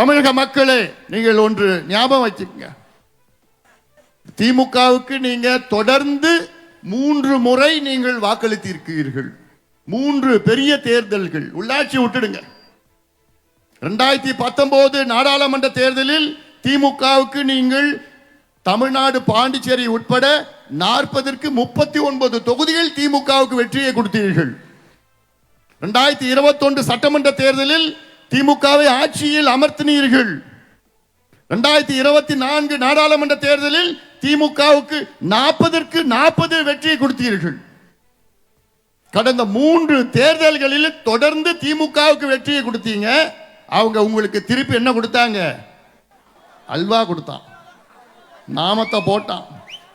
தமிழக மக்களே நீங்கள் ஒன்று ஞாபகம் வச்சுக்கங்க. திமுகவுக்கு நீங்க தொடர்ந்து மூன்று முறை நீங்கள் வாக்களித்திருக்கிறீர்கள். மூன்று பெரிய தேர்தல்கள். உள்ளாட்சி விட்டுடுங்க. ரெண்டாயிரத்தி பத்தொன்பது நாடாளுமன்ற தேர்தலில் திமுகவுக்கு நீங்கள் தமிழ்நாடு பாண்டிச்சேரி உட்பட நாற்பதற்கு முப்பத்தி ஒன்பது தொகுதிகள் திமுகவுக்கு வெற்றியை கொடுத்தீர்கள். ரெண்டாயிரத்தி இருபத்தொன்று சட்டமன்ற தேர்தலில் திமுகவை ஆட்சியில் அமர்த்தினீர்கள். ரெண்டாயிரத்தி இருபத்தி நான்கு நாடாளுமன்ற தேர்தலில் திமுகவுக்கு நாற்பதற்கு நாற்பது வெற்றியை கொடுத்தீர்கள். கடந்த மூன்று தேர்தல்களில் தொடர்ந்து திமுகவுக்கு வெற்றியை கொடுத்தீங்க. அவங்க உங்களுக்கு திருப்பி என்ன கொடுத்தாங்க? அல்வா கொடுத்தான். நாமத்தை போட்டான்.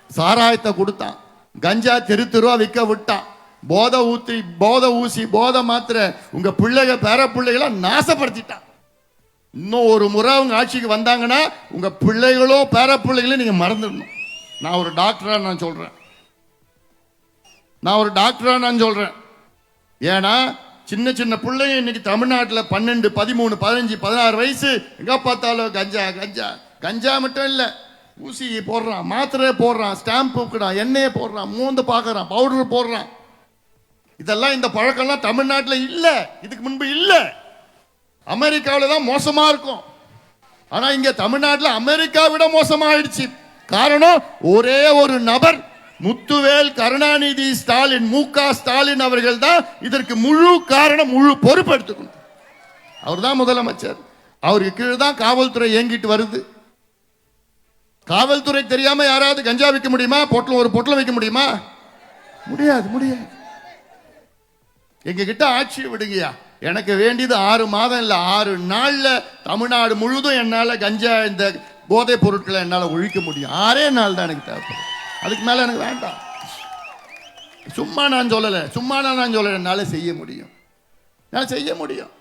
சாராயத்தை கொடுத்தான். கஞ்சா தெரு தெருவா விற்க விட்டான். போதை ஊத்தி போதை ஊசி போதை மாத்திரை உங்க பிள்ளைக பேர பிள்ளைகளை நாசப்படுத்திட்டான் இன்னும் ஒரு முறை அவங்க ஆட்சிக்கு வந்தாங்கன்னா உங்க பிள்ளைகளோ பேர பிள்ளைகளோ நீங்க மறந்துடணும். நான் ஒரு டாக்டரா நான் சொல்றேன். நான் ஒரு டாக்டரா நான் சொல்றேன். ஏன்னா சின்ன சின்ன பிள்ளைங்க இன்னைக்கு தமிழ்நாட்டில் பன்னெண்டு பதிமூணு பதினஞ்சு பதினாறு வயசு எங்க பார்த்தாலும் கஞ்சா கஞ்சா. கஞ்சா மட்டும் இல்லை. ஊசி போடுறான் மாத்திரையை போடுறான் ஸ்டாம்ப் போக்குறான் எண்ணெயை போடுறான் மூந்து பார்க்குறான் பவுடர் போடுறான். இதெல்லாம் இந்த பழக்கம்லாம் தமிழ்நாட்டில் இல்லை. இதுக்கு முன்பு இல்லை. அமெரிக்காவில் தான் மோசமாக இருக்கும். ஆனால் இங்கே தமிழ்நாட்டில் அமெரிக்கா விட மோசமாகிடுச்சு காரணம் ஒரே ஒரு நபர் முத்துவேல் கருணாநிதி ஸ்டாலின் மு க ஸ்டாலின் அவர்கள் தான் இதற்கு முழு காரணம் முழு பொறுப்பு எடுத்துக்கணும். அவர் தான் முதலமைச்சர். அவருக்கு கீழே தான் காவல்துறை இயங்கிட்டு வருது. காவல்துறை தெரியாம யாராவது கஞ்சா விற்க முடியுமா? பொட்டலம் ஒரு பொட்டலம் வைக்க முடியுமா? முடியாது முடியாது. எங்க கிட்ட ஆட்சி விடுங்கயா எனக்கு வேண்டியது ஆறு மாதம் இல்லை ஆறு நாளில் தமிழ்நாடு முழுதும் என்னால் கஞ்சா இந்த போதைப் பொருட்களை என்னால் ஒழிக்க முடியும். ஆறே நாள் தான் எனக்கு தேவைப்படும். அதுக்கு மேலே எனக்கு வேண்டாம். சும்மா நான் சொல்லலை சும்மா நான் சொல்லலை. என்னால் செய்ய முடியும். நான் செய்ய முடியும்.